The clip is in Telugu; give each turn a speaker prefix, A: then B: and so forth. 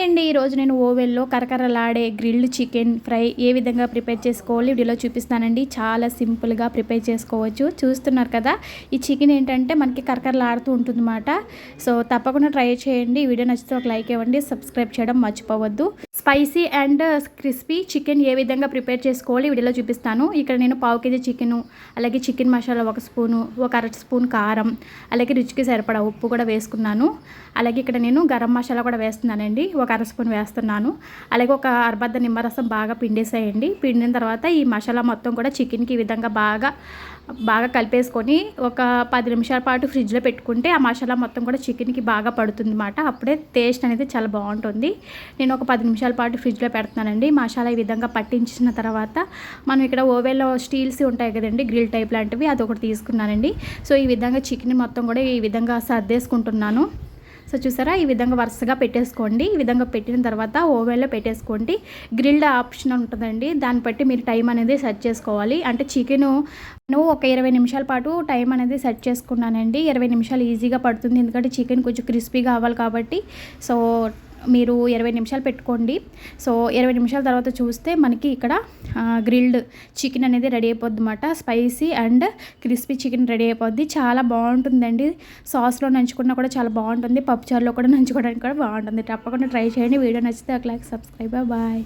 A: హాయ్ అండి ఈరోజు నేను ఓవెల్లో కరకరలాడే గ్రిల్డ్ చికెన్ ఫ్రై ఏ విధంగా ప్రిపేర్ చేసుకోవాలి వీడియోలో చూపిస్తానండి. చాలా సింపుల్గా ప్రిపేర్ చేసుకోవచ్చు. చూస్తున్నారు కదా ఈ చికెన్ ఏంటంటే మనకి కరకరలాడుతూ ఉంటుందన్నమాట. సో తప్పకుండా ట్రై చేయండి. వీడియో నచ్చితే ఒక లైక్ ఇవ్వండి. సబ్స్క్రైబ్ చేయడం మర్చిపోవద్దు. స్పైసీ అండ్ క్రిస్పీ చికెన్ ఏ విధంగా ప్రిపేర్ చేసుకోవాలి వీడియోలో చూపిస్తాను. ఇక్కడ నేను పావు కేజీ చికెను అలాగే చికెన్ మసాలా ఒక స్పూను ఒక అర స్పూన్ కారం అలాగే రుచికి సరిపడా ఉప్పు కూడా వేసుకున్నాను. అలాగే ఇక్కడ నేను గరం మసాలా కూడా వేస్తున్నానండి ఒక అర స్పూన్ వేస్తున్నాను. అలాగే ఒక అరబద్ద నిమ్మరసం బాగా పిండేసేయండి. పిండిన తర్వాత ఈ మసాలా మొత్తం కూడా చికెన్కి ఈ విధంగా బాగా బాగా కలిపేసుకొని ఒక పది నిమిషాల పాటు ఫ్రిడ్జ్లో పెట్టుకుంటే ఆ మసాలా మొత్తం కూడా చికెన్కి బాగా పడుతుంది అనమాట అప్పుడే టేస్ట్ అనేది చాలా బాగుంటుంది. నేను ఒక పది నిమిషాల పాటు ఫ్రిడ్జ్లో పెడుతున్నానండి. మసాలా ఈ విధంగా పట్టించిన తర్వాత మనం ఇక్కడ ఓవెన్లో స్టీల్స్ ఉంటాయి కదండి గ్రిల్ టైప్ లాంటివి అదొకటి తీసుకున్నానండి. సో ఈ విధంగా చికెన్ మొత్తం కూడా ఈ విధంగా సర్దేసుకుంటున్నాను. సో చూసారా? ఈ విధంగా వరుసగా పెట్టేసుకోండి. ఈ విధంగా పెట్టిన తర్వాత ఓవెన్లో పెట్టేసుకోండి. గ్రిల్డ్ ఆప్షన్ ఉంటుందండి. దాన్ని బట్టి మీరు టైం అనేది సెట్ చేసుకోవాలి. అంటే చికెన్ నేను ఒక ఇరవై నిమిషాల పాటు టైం అనేది సెట్ చేసుకున్నానండి. ఇరవై నిమిషాలు ఈజీగా పడుతుంది. ఎందుకంటే చికెన్ కొంచెం క్రిస్పీగా అవ్వాలి కాబట్టి. సో మీరు ఇరవై నిమిషాలు పెట్టుకోండి. సో ఇరవై నిమిషాల తర్వాత చూస్తే మనకి ఇక్కడ గ్రిల్డ్ చికెన్ అనేది రెడీ అయిపోద్ది అనమాట spicy and crispy chicken ready అయిపోద్ది. చాలా బాగుంటుందండి. సాస్లో నంచుకున్నా కూడా చాలా బాగుంటుంది. పప్పుచారులో కూడా నంచుకోవడానికి కూడా బాగుంటుంది. తప్పకుండా ట్రై చేయండి. వీడియో నచ్చితే ఒక లైక్ సబ్స్క్రైబ్. బాయ్.